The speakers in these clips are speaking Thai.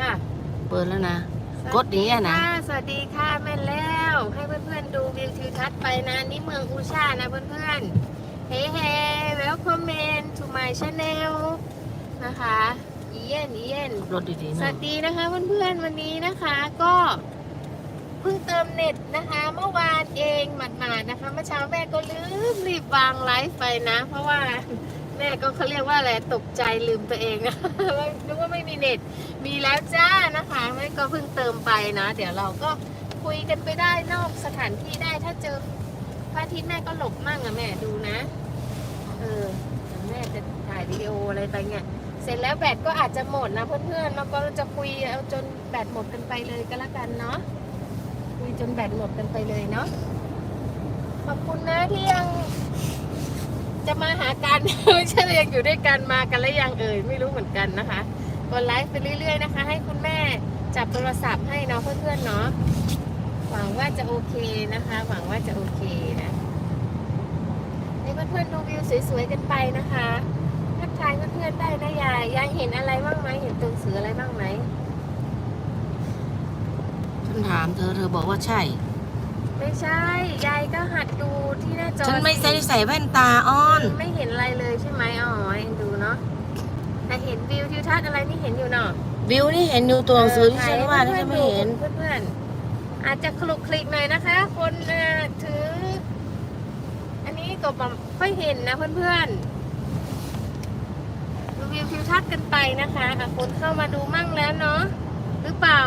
ล่ะเปิดแล้วนะ กดอย่างเงี้ยนะ สวัสดีค่ะแม่นแล้ว ให้เพื่อนๆดูวิวทิวทัศน์ไปนะนี่เมืองอูชานะเพื่อนๆ เฮ้เฮ้ welcome to my channel นะคะอีเย็นอีเย็นรถดีๆสนะวัสดีนะคะเพื่อนๆวันนี้นะคะก็เพิ่งเติมเน็ตนะคะ เมื่อวานเองหมาดๆนะคะเมื่อเช้าแม่ก็ลืมรีบวางไลฟ์ไปนะ เพราะว่า แม่ก็เขาเรียกว่าอะไรตกใจลืมตัวเองนะนึกว่าไม่มีเน็ต มีแล้วจ้านะคะแม่ก็เพิ่งเติมไปนะ เดี๋ยวเราก็คุยกันไปได้นอกสถานที่ได้ถ้าเจอพระอาทิตย์แม่ก็หลบมั่งอะแม่ดูนะ เออแม่จะถ่ายวิดีโออะไรไปเนี่ยเสร็จแล้วแบตก็อาจจะหมดนะเพื่อนๆแล้วก็จะคุยเอาจนแบตหมดกันไปเลยก็แล้วกันเนาะคุยจนแบตหมดกันไปเลยเนาะขอบคุณนะที่ยัง จะมาหากัน ไม่ใช่ยังอยู่ด้วยกันมากันแล้วยังเอ่ยไม่รู้เหมือนกันนะคะกดไลฟ์ไปเรื่อยๆนะคะ ให้คุณแม่จับโทรศัพท์ให้เนาะเพื่อนๆเนาะหวังว่าจะโอเคนะคะ หวังว่าจะโอเคนะให้เพื่อนๆดูวิวสวยๆกันไปนะคะทักทายเพื่อนๆได้นะยายยายเห็นอะไรบ้างไหมเห็นตัวหนังสืออะไรบ้างไหมฉันถามเธอเธอบอกว่าใช่ ไม่ใช่ยายก็หัดดูที่หน้า จอฉันไม่ใส่ใส่แว่นตาอ้อนไม่เห็นอะไรเลยใช่ไหมอ๋อเอ็นดูเนาะแต่เห็นวิวทิวทัศน์อะไรนี่เห็นอยู่เนาะวิวนี่เห็นอยู่ตัวหนังสือที่ฉันว่าเอนี่อฉันไม่เห็นเพื่อนๆอาจจะคลุกคลิกหน่อยนะคะ คนเอ่อถือ อันนี้ก็แบบค่อยเห็นนะเพื่อนๆดูวิวทิวทัศน์กันไปนะคะอะคนเข้ามาดูมั่งแล้วเนาะหรือเปล่า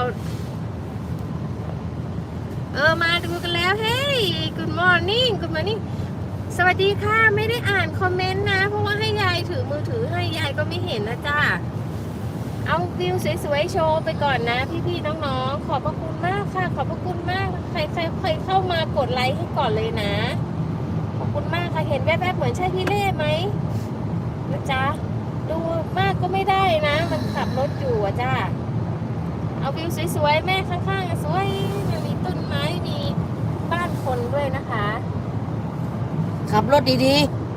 เออมาดูกันแล้วเฮ้ย good morning good morning สวัสดีค่ะ ไม่ได้อ่านคอมเมนต์นะ เพราะว่าให้ยายถือมือถือให้ยายก็ไม่เห็นนะจ้าเอาวิวสวยๆโชว์ไปก่อนนะ พี่ๆน้องๆขอบพระคุณมากค่ะ ขอบพระคุณมากใครใครใครเข้ามากดไลค์ให้ก่อนเลยนะ ขอบคุณมากค่ะเห็นแวบๆเหมือนใช่พี่เล่ไหมนะจ๊ะดูมากก็ไม่ได้นะ มันขับรถอยู่อะจ้าเอาวิวสวยๆแม่ข้างๆสวยมีต้นไม้มีบ้าน คนด้วยนะคะ ขับรถดี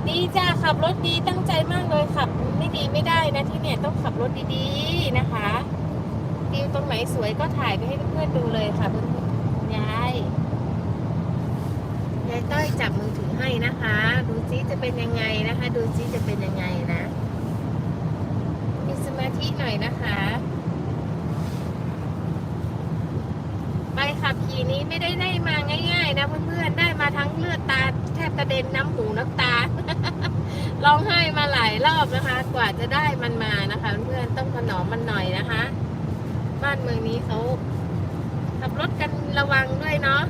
ดีจ้าขับรถดีตั้งใจมากเลยขับไม่ดีไม่ได้นะที่เนี่ยต้องขับรถดีๆนะคะวิวตรงไหนสวยก็ถ่ายไปให้เพื่อนๆดูเลยค่ะเพื่อนๆยายยายต้อยจับมือถือให้นะคะ ดูซิจะเป็นยังไงนะคะ ดูซิจะเป็นยังไงนะมีสมาธิหน่อยนะคะ ไป ขับขี่นี้ไม่ได้ได้มาง่ายๆนะเพื่อนๆได้มาทั้งเลือดตาแทบกระเด็นน้ำหูน้ำตาร้องไห้มาหลายรอบนะคะ กว่าจะได้มันมานะคะ เพื่อนๆต้องถนอมมันหน่อยนะคะ บ้านเมืองนี้เขาขับรถกันระวังด้วยเนาะ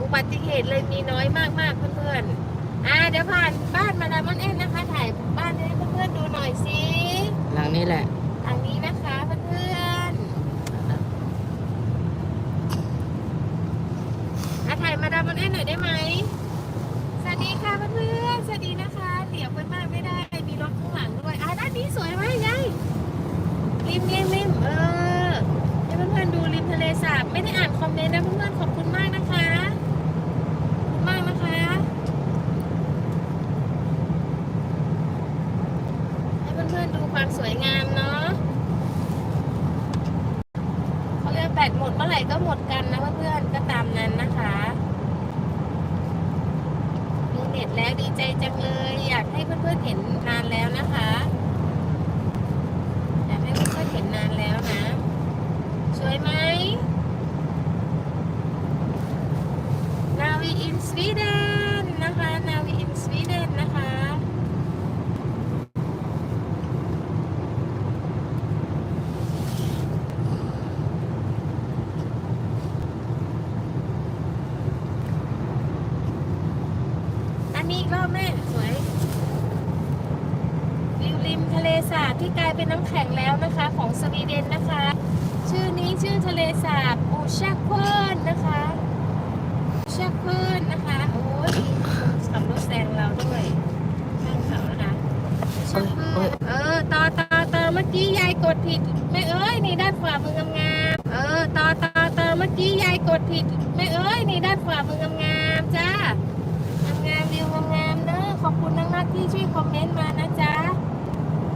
อุบัติเหตุเลยมีน้อยมากๆเพื่อนๆอ่าเดี๋ยวผ่านบ้านมาดามอนเอ็นนะคะ ถ่ายบ้านให้เพื่อนๆดูหน่อยสิหลังนี้แหละ ทางนี้นะคะเพื่อนๆอาถ่ายมาดามอนเอ็นหน่อยได้ไหม สวัสดีค่ะเพื่อนๆ สวัสดีนะคะเดี๋ยวเพื่อนมากไม่ได้ มีรถข้างหลังด้วย อะด้านนี้สวยไหมยายริมริมริมเออให้เพื่อนๆดูริมทะเลสาบ ไม่ได้อ่านคอมเมนต์นะเพื่อนๆ ขอบคุณมากนะคะขอบคุณมากนะคะ ให้เพื่อนๆดูความสวยงามเนาะเขาเรียกแบตหมดเมื่อไหร่ก็หมดกันนะเพื่อนๆ ก็ตามนั้นนะคะ มีเน็ตแล้วดีใจจังเลย อยากให้เพื่อนๆเห็นนานแล้วนะคะ อยากให้เพื่อนๆเห็นนานแล้วนะ สวยไหม นา วีอินสวีเดนนะคะนาวีอินสวีเดนนะคะ อันนี้อีกรอบแม่สวย วิวริมทะเลสาบที่กลายเป็นน้ำแข็งแล้วนะคะของสวีเดนนะคะ ชื่อนี้ชื่อทะเลสาบอูชักเพิร์นนะคะชักเพิร์นนะคะ โอ้ยขับรถแซงเราด้วยข้างเขานะคะชักเพิร์นเออต่อต่อต่อเมื่อกี้ยายกด ผิดไม่เอ้ยนี่ได้านขวามืองามๆเออต่อต่อต่อเมื่อกี้ยายกดผิดไม่เอ้ยนี่ได้านขวามืองามๆจ้างามๆวิวงามๆเด้อขอบคุณนักนักที่ช่วยคอมเมนต์มานะจ๊ะ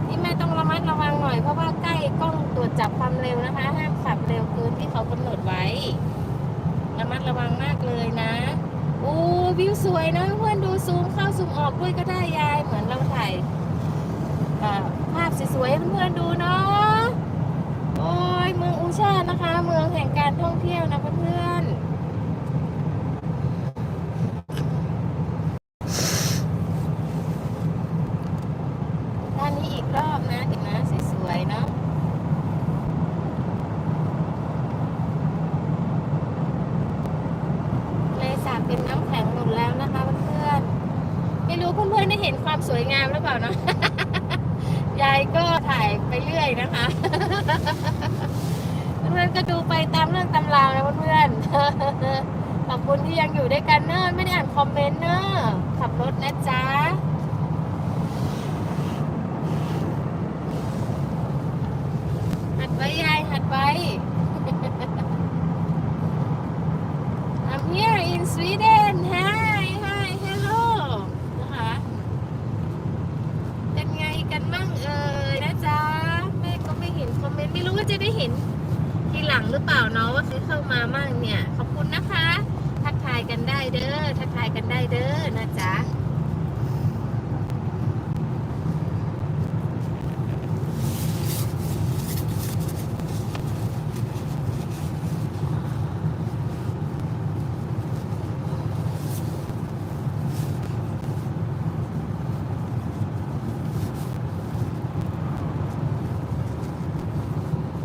นี่แม่ต้องระมัดระวังหน่อยเพราะว่าใกล้กล้องตรวจจับความเร็วนะคะห้ามขับเร็วเกินที่เขากำหนดไว้ระมัดระวังมากเลยนะโอ้วิวสวยนะเพื่อนดูซูมเข้าซูมออกด้วยก็ได้ยายเหมือนเราถ่ายภาพสวยๆเพื่อนๆดูเนาะ อ้ยเมืองอูชานะคะ เมืองแห่งการท่องเที่ยวนะเพื่อนด้านนี้อีกรอบนะเห็นนะสวยๆเนาะทะเลสาบเป็นน้ำแข็งหมดแล้วนะคะเพื่อนๆไม่รู้เพื่อนๆได้เห็นความสวยงามหรือเปล่าเนาะ ยายก็ถ่ายไปเรื่อยนะคะ เพื่อนๆก็ดูไปตาม เราวนะเพื่อนๆ ขอบคุณที่ยังอยู่ด้วยกันเนอะไม่ได้อ่านคอมเมนต์เนอะขับรถนะจ๊ะหัดไว้ยายหัดไว้ I'm here in Sweden Hi Hi Hello นะคะเป็นไงกันมั่งเอ่ยนะจ๊ะแม่ก็ไม่เห็นคอมเมนต์ไม่รู้ว่าจะได้เห็น ทีหลังหรือเปล่าเนาะว่าซื้อเข้ามามั่งเนี่ย ขอบคุณนะคะ ทักทายกันได้เด้อทักทายกันได้เด้อนะจ๊ะ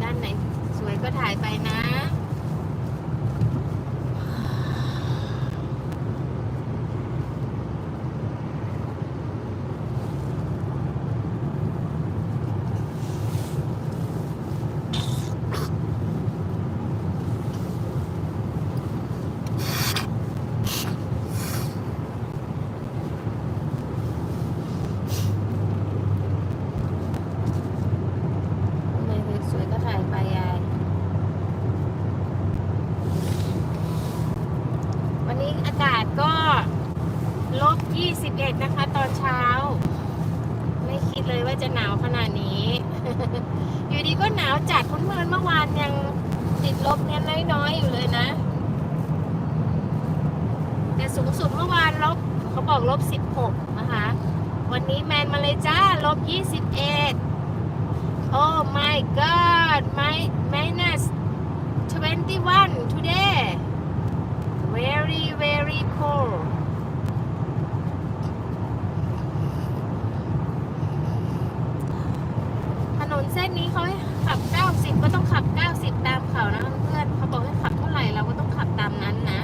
ด้านไหนสวยก็ถ่ายไปนะ มือสวยก็ถ่ายไปยาย วันนี้อากาศก็ลบ 21 นะคะ ตอนเช้า ไม่คิดเลยว่าจะหนาวขนาดนี้ อยู่ดีก็หนาวจัดเพื่อนๆเมื่อวานยังติดลบเนี่ยน้อยๆอยู่เลยนะ แต่สูงสุดเมื่อวานล บเขาบอกลบ16นะคะ วันนี้แมนมาเลยจ้าลบ21 Oh my god, my minus 21 today. Very, very cold. ถนนเส้นนี้เขาให้ขับ 90 ก็ต้องขับ 90 ตามเขานะเพื่อนเขาบอกให้ขับเท่าไหร่เราก็ต้องขับตามนั้นนะ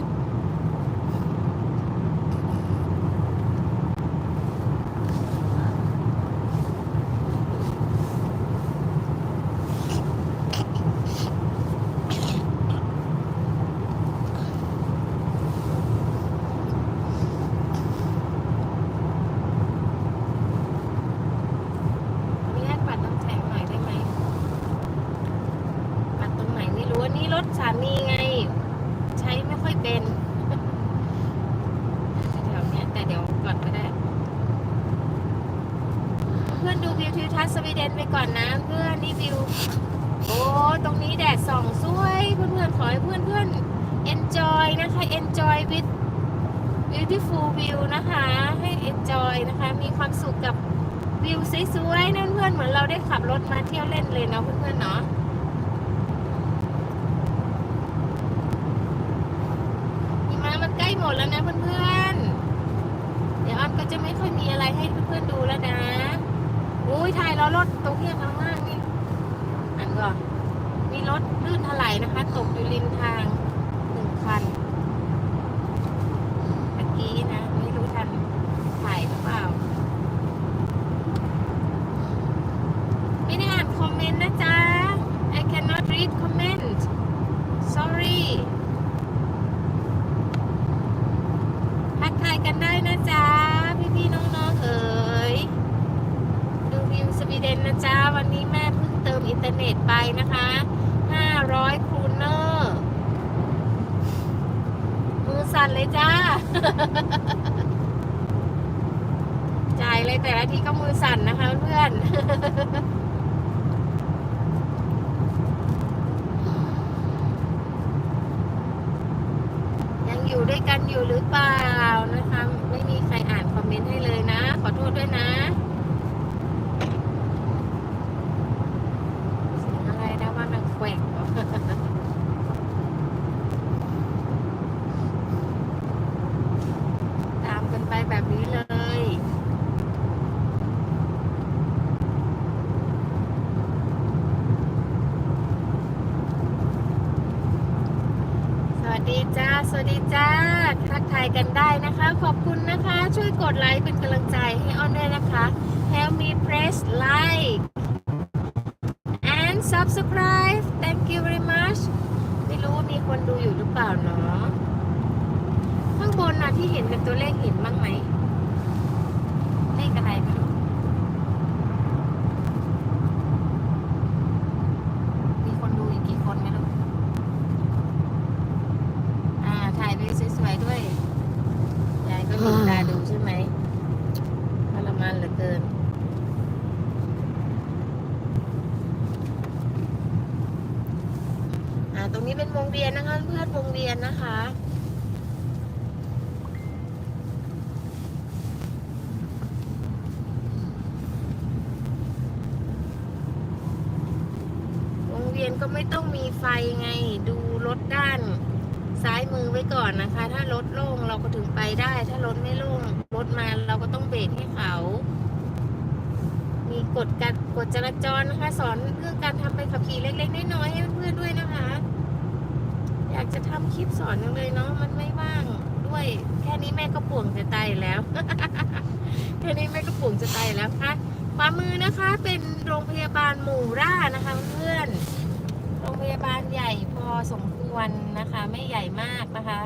มีให้ปัดน้ำแข็งหน่อยได้ไหม ปัดตรงไหนไม่รู้อันนี้รถสามีไง ใช้ไม่ค่อยเป็น แถวๆเนี้ยแต่เดี๋ยวก่อนก็ได้ เพื่อนดูวิวทิวทัศน์สวีเดนไปก่อนนะ เพื่อนนี่วิว โอ้ ตรงนี้แดดส่องสวย เพื่อนๆ ขอให้เพื่อนๆ enjoy นะคะ enjoy with beautiful view นะคะ ให้ enjoy นะคะ มีความสุขกับวิว สวยๆนั่นเพื่อนเหมือนเราได้ขับรถมาเที่ยวเล่นเลยเนาะเพื่อนๆเนาะหิมะมันใกล้หมดแล้วนะเพื่อนๆ เดี๋ยวออนก็จะไม่ค่อยมีอะไรให้เพื่อนๆดูแล้วนะอุ้ยถ่ายล้อรถตรงเนี้ยข้างล่างนี่อันก่อนมีรถลื่นถลายนะคะ ตกอยู่ริมทางหนึ่งคันเมื่อกี้นะ ไม่รู้ทันถ่ายหรือเปล่า ไม่ได้อ่านคอมเมนต์นะจ๊ะ I cannot read comment sorry ทักทายกันได้นะจ๊ะ พี่ๆน้องๆเอ๋ยดูวิวสวีเดนนะจ๊ะ วันนี้แม่เพิ่งเติมอินเทอร์เน็ตไปนะคะ 500 คูเนอร์ มือสั่นเลยจ้า จ่ายเลยแต่ละทีก็มือสั่นนะคะเพื่อน เปล่านะคะ ไม่มีใครอ่านคอมเมนต์ให้เลยนะ ขอโทษด้วยนะเสียงอะไรนะว่ามันแขวกเหรอ ตามกันไปแบบนี้เลย สวัสดีจ้า สวัส ดีจ้าทักทายกันได้นะคะ ขอบคุณนะคะ ช่วยกดไลค์เป็นกำลังใจให้อ้อนด้วยนะคะ Help me press like and subscribe thank you very much ไม่รู้ว่ามีคนดูอยู่หรือเปล่าเนาะข้างบนน่ะที่เห็นเป็นตัวเลขเห็นบ้างไหม เลขอะไรไม่รู้ มีคนดูอีกกี่คนไม่รู้ อ่า ถ่ายไปสวยๆด้วย ยายก็ลืมตาดูใช่ไหมทรมานเหลือเกิน อ่า ตรงนี้เป็น วงเวียนนะคะเพื่อนวงเวียนนะคะวงเวียนก็ไม่ต้องมีไฟไงดูรถด้านซ้ายมือไว้ก่อนนะคะ ถ้ารถโล่งเราก็ถึงไปได้ ถ้ารถไม่โล่งรถมาเราก็ต้องเบรกให้เขา มีกฎการกฎจราจรนะคะ สอนเรื่องการทำใบขับขี่เล็กๆน้อยๆให้เพื่อนๆด้วยนะคะ อยากจะทำคลิปสอนจังเลยเนาะมันไม่ว่างด้วย แค่นี้แม่ก็ป่วงจะตายแล้ว แค่นี้แม่ก็ป่วงจะตายแล้วค่ะขวามือนะคะเป็นโรงพยาบาลหมู่ร่านะคะเพื่อนโรงพยาบาลใหญ่พอสมควรนะคะ ไม่ใหญ่มากนะคะ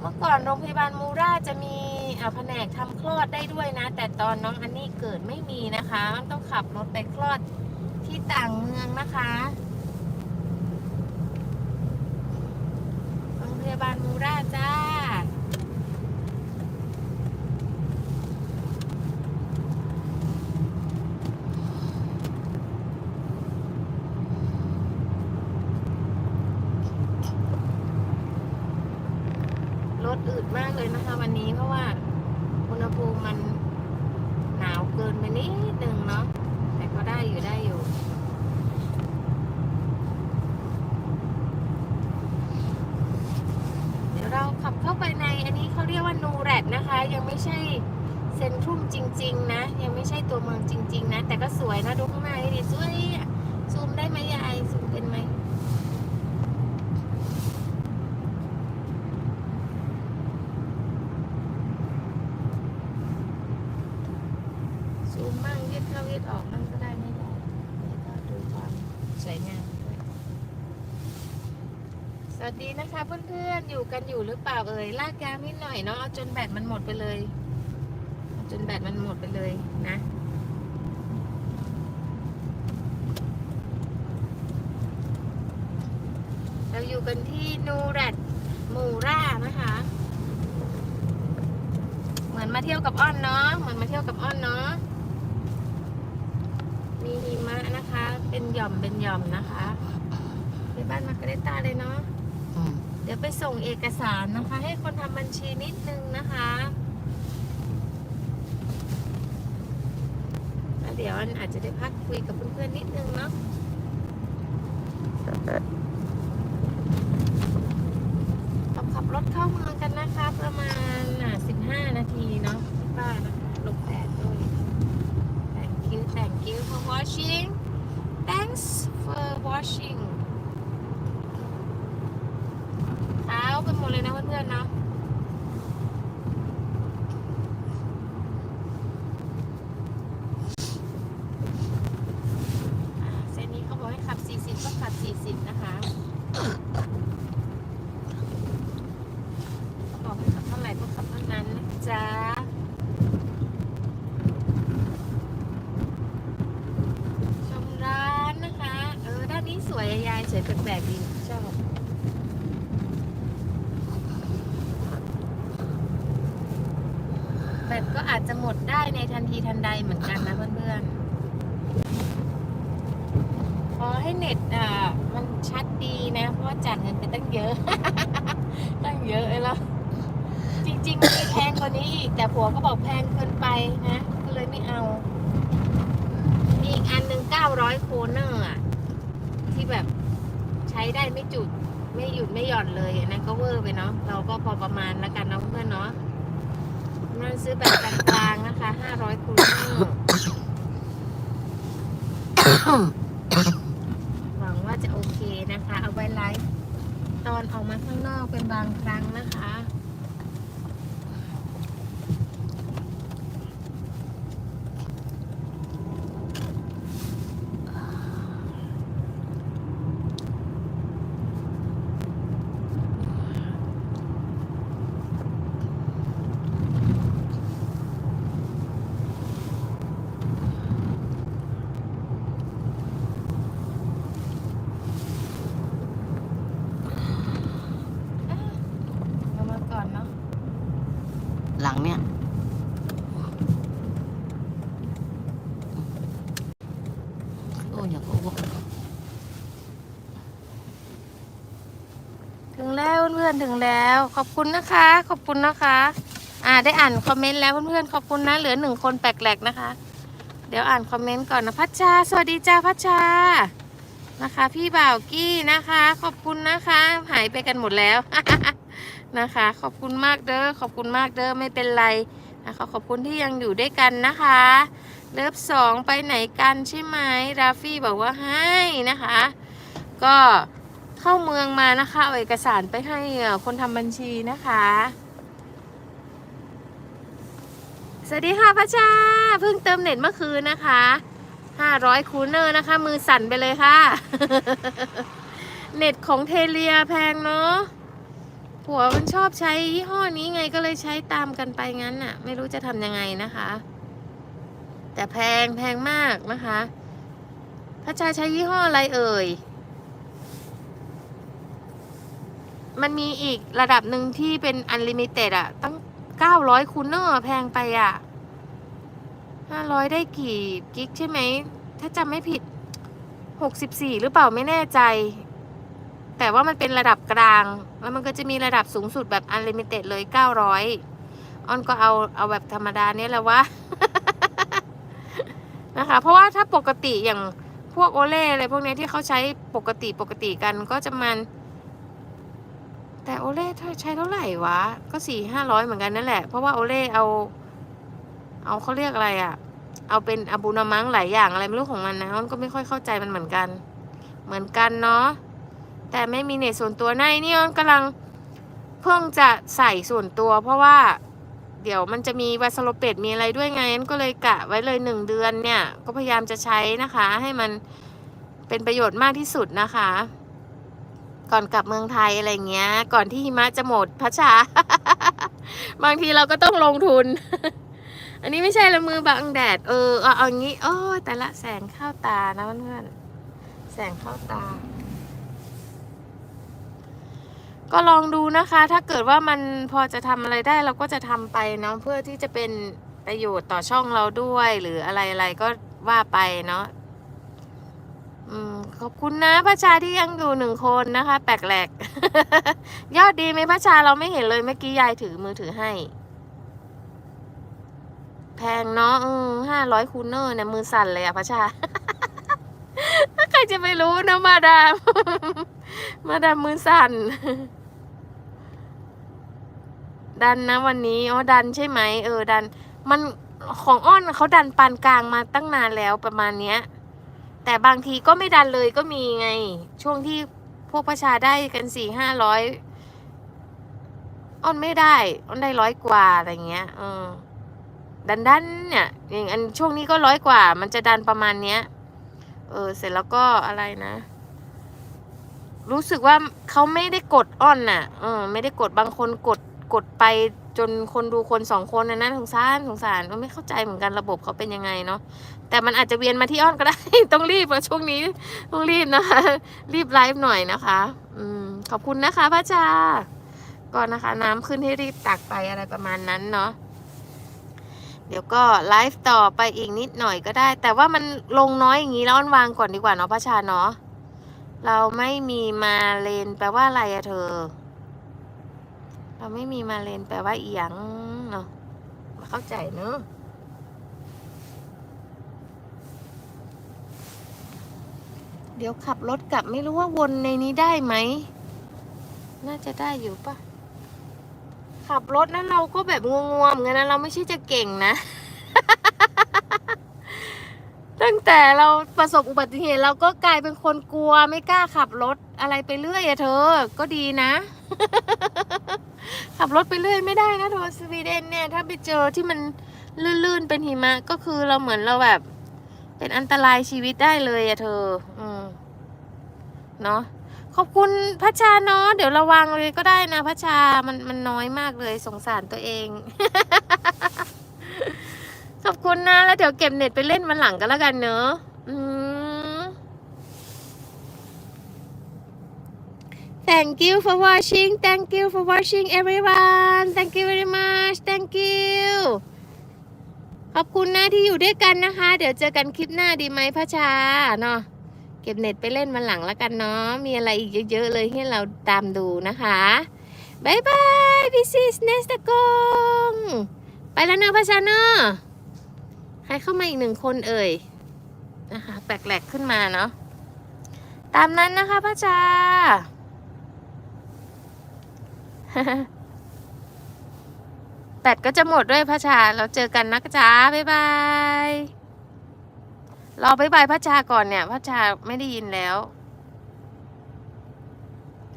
เมื่อก่อนโรงพยาบาลมูราจะมีแผนกทำคลอดได้ด้วยนะ แต่ตอนน้องอันนี้เกิดไม่มีนะคะต้องขับรถไปคลอดที่ต่างเมืองนะคะโรง พยาบาลมูราจ้า รถอืดมากเลยนะคะวันนี้เพราะว่าอุณหภูมิมันหนาวเกินไปนิดนึงเนาะแต่ก็ได้อยู่ได้อยู่ เดี๋ยวเราขับเข้าไปในอันนี้เขาเรียกว่า นะคะ ยังไม่ใช่เซนทรุมจริง ๆ นะ ยังไม่ใช่ตัวเมืองจริง ๆ นะ แต่ก็สวยนะดูข้างในดิสวยซูมได้ไหมยายซูมเป็นไหมซูมมั่งยืดเข้ายืดออกมั่งก็ได้ไม่ได้นี่ก็ดูความสวยงาม สวัสดีนะคะเพื่อนๆ อยู่กันอยู่หรือเปล่าเอ่ยลากยาวนิดหน่อยเนาะจนแบตมันหมดไปเลย จนแบตมันหมดไปเลยนะ เราอยู่กันที่นูแรดมูร่านะคะ เหมือนมาเที่ยวกับอ้อนเนาะเหมือนมาเที่ยวกับอ้อนเนาะมีหิมะนะคะ เป็นหย่อมเป็นหย่อมนะคะไปบ้านมาร์กเรตตาเลยเนาะ เดี๋ยวไปส่งเอกสารนะคะ ให้คนทำบัญชีนิดนึงนะคะแล้วเดี๋ยวอันอาจจะได้พักคุยกับเพื่อนๆนิดนึงเนาะเราขับรถเข้าเมืองกันนะคะ ประมาณอะ15นาทีเนาะที่บ้านนะคะหลบแดดด้วย thank you thank you for watching thanks for watching เท้าไปหมด เลยนะเพื่อนๆเนาะอ่าเส้นนี้เขาบอกให้ขับ 40 ก็ขับ 40 นะคะเขาบอกให้ขับเท่าไหร่ก็ขับเท่านั้นนะจ๊ะ ชมร้านนะคะ เออ ด้านนี้สวยอะยายสวยแปลกๆดี ชอบ แบบก็อาจจะหมดได้ใน ทันใดเหมือนกันนะเพื่อนๆ ขอให้เน็ตอ่ามันชัดดีนะ เพราะว่าจ่ายเงินไปตั้งเยอะ ตั้งเยอะเลยแล้วอืริงๆมันมีแพงกว่านี้อีก แต่ผัวก็บอกแพงเกินไปนะ ก็เลยไม่เอา มีอีกอันหนึ่งเก้าร้อยโคเนอร์อะที่แบบใช้ได้ไม่จุด ไม่หยุดไม่หย่อนเลยอันนั้นก็เวอร์ไปเนาะเราก็พอประมาณแล้วกันเนาะเพื่อนเนาะ มันซื้อแบบกลางๆนะคะห้าร้อยคเนอร์หวังว่าจะโอเคนะคะ เอาไว้ไลฟ์ตอนออกมาข้างนอกเป็นบางครั้งนะคะ เอามาก่อนเนาะ หลังเนี่ย โอ้ยอยากอ้วก ถึงแล้วเพื่ อนๆถึงแล้ว ขอบคุณนะคะ ขอบคุณนะคะ อ่าได้อ่านคอมเมนต์แล้วเพื่อนๆขอบคุณนะเหลือหนึ่งคนแปลกแหลกนะคะ เดี๋ยวอ่านคอมเมนต์ก่อนนะพัชชา สวัสดีจ้าพัชชานะคะ พี่บ่าวกี้นะคะ ขอบคุณนะคะ หายไปกันหมดแล้วนะคะ ขอบคุณมากเด้อขอบคุณมากเด้อไม่เป็นไรนะคะขอบคุณที่ยังอยู่ด้วยกันนะคะเลิฟสองไปไหนกันใช่ไหมราฟี่บอกว่าให้นะคะ ก็ เข้าเมืองมานะคะเอาเอกสารไปให้คนทำบัญชีนะคะ สวัสดีค่ะพระชาเพิ่งเติมเน็ตเมื่อคืนนะคะ500คูเนอร์นะคะ มือสั่นไปเลยค่ะ เน็ตของเทเลียแพงเนาะผัวมันชอบใช้ยี่ห้อนี้ไงก็เลยใช้ตามกันไปงั้นน่ะ ไม่รู้จะทำยังไงนะคะ แต่แพงแพงมากนะคะพระชาใช้ยี่ห้ออะไรเอ่ย มันมีอีกระดับหนึ่งที่เป็นอันลิมิเต็ดอะตั้ง900คูเนอร์แพงไปอะ500ได้กี่กิกใช่ไหม ถ้าจำไม่ผิด64หรือเปล่าไม่แน่ใจ แต่ว่ามันเป็นระดับกลาง แล้วมันก็จะมีระดับสูงสุดแบบอันลิมิเต็ดเลย900อยออนก็เอาเอาแบบธรรมดาเนี่ยแหละวะ นะคะ เพราะว่าถ้าปกติอย่างพวกโอเล่อะไรพวกเนี้ยที่เขาใช้ปกติปกติกันก็จะมัน แต่โอเล่ใช้เท่าไหร่วะ ก็สี่ห้าร้อยเหมือนกันนั่นแหละ เพราะว่าโอเล่เอา เอาเขาเรียกอะไรอะ่ะ เอาเป็นอาบูนามังหลายอย่างอะไรไม่รู้ของมันนะมันก็ไม่ค่อยเข้าใจมันเหมือนกัน เหมือนกันเนาะ แต่ไม่มีเนตส่วนตัวในนี่ออนกำลังเพิ่งจะใส่ส่วนตัว เพราะว่าเดี๋ยวมันจะมีวาสโลเป็ดมีอะไรด้วยไงอันก็เลยกะไว้เลยหนึ่งเดือนเนี่ย ก็พยายามจะใช้นะคะ ให้มันเป็นประโยชน์มากที่สุดนะคะ ก่อนกลับเมืองไทยอะไรเงี้ย ก่อนที่หิมะจะหมดพัชชา บางทีเราก็ต้องลงทุน อันนี้ไม่ใช่ละมือบังแดด เออเอาเอาอย่างงี้ โอ้แต่ละแสงเข้าตานะเพื่อนๆแสงเข้าตา ก็ลองดูนะคะ ถ้าเกิดว่ามันพอจะทำอะไรได้เราก็จะทำไปเนาะเพื่อที่จะเป็นประโยชน์ต่อช่องเราด้วยหรืออะไรอะไรก็ว่าไปเนาะ อืมขอบคุณนะพระชาที่ยังอยู่หนึ่งคนนะคะ แปลกแหลก ยอดดีไหมพระชาเราไม่เห็นเลยเมื่อกี้ยายถือมือถือให้ แพงเนาะห้าร้อยคูเนอร์เนี่ยมือสั่นเลยอะพระชา ใครจะไปรู้นะมาดาม มาดามมือสั่น ดันนะวันนี้อ๋อดันใช่ไหมเออดัน มันของอ้อนเขาดันปานกลางมาตั้งนานแล้วประมาณเนี้ย แต่บางทีก็ไม่ดันเลยก็มีไง ช่วงที่พวกประชาได้กันสี่ห้าร้อยอ้อนไม่ได้อ้อนได้ร้อยกว่าอะไรเงี้ยเออดันดันเนี่ยอย่างอันช่วงนี้ก็ร้อยกว่า มันจะดันประมาณเนี้ย เออ เสร็จแล้วก็อะไรนะ รู้สึกว่าเขาไม่ได้กดอ้อนน่ะ เออ ไม่ได้กดบางคนกดกดไป จนคนดูคนสองคนนะนะสงสารสงสารก็ไม่เข้าใจเหมือนกันระบบเขาเป็นยังไงเนาะแต่มันอาจจะเวียนมาที่อ้อนก็ได้ ต้องรีบอะช่วงนี้ต้องรีบนะคะ รีบไลฟ์หน่อยนะคะ อืมขอบคุณนะคะพระชาก็นะคะ น้ำขึ้นให้รีบตักไปอะไรประมาณนั้นเนาะเดี๋ยวก็ไลฟ์ต่อไปอีกนิดหน่อยก็ได้ แต่ว่ามันลงน้อยอย่างนี้แล้วอ้อนวางก่อนดีกว่าเนาะพระชาเนาะเราไม่มีมาเลนแปลว่าอะไรอะเธอ เราไม่มีมาเลนแปลว่าเอียงเนาะมาเข้าใจเนอะเดี๋ยวขับรถกลับไม่รู้ว่าวนในนี้ได้ไหม น่าจะได้อยู่ปะขับรถนั้นเราก็แบบงวงๆเหมือนกันนะเราไม่ใช่จะเก่งนะ ตั้งแต่เราประสบอุบัติเหตุเราก็กลายเป็นคนกลัวไม่กล้าขับรถอะไรไปเรื่อยอะเธอ ก็ดีนะ ขับรถไปเรื่อยไม่ได้นะเธอสวีเดนเนี่ย ถ้าไปเจอที่มันลื่นๆเป็นหิมะก็คือเราเหมือนเราแบบ เป็นอันตรายชีวิตได้เลยอะเธอ อืมเนาะขอบคุณพัชชาเนาะเดี๋ยวระวังเลยก็ได้นะพัชชามันมันน้อยมากเลยสงสารตัวเอง ขอบคุณนะ แล้วเดี๋ยวเก็บเน็ตไปเล่นวันหลังกันแล้วกันเนอะอืม Thank you for watching Thank you for watching everyone Thank you very much Thank you ขอบคุณนะที่อยู่ด้วยกันนะคะ เดี๋ยวเจอกันคลิปหน้าดีไหมพระชาเนาะเก็บเน็ตไปเล่นวันหลังแล้วกันเนาะมีอะไรอีกเยอะๆเลยให้เราตามดูนะคะบายบาย this is next กงไปแล้วเนอะพระชาเนอะใครเข้ามาอีกหนึ่งคนเอ่ยนะคะแปลกๆขึ้นมาเนาะตามนั้นนะคะพระชา แบตก็จะหมดด้วยพระชา เราเจอกันนะจ๊ะบ๊ายบายรอบ๊ายบายพระชาก่อนเนี่ย พระชาไม่ได้ยินแล้ว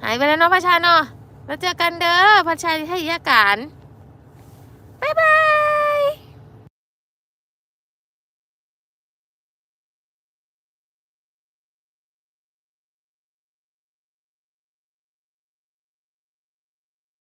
หายไปแล้วเนาะพระชาเนาะแล้วเจอกันเด้อพระชาให้ยาการบ๊ายบาย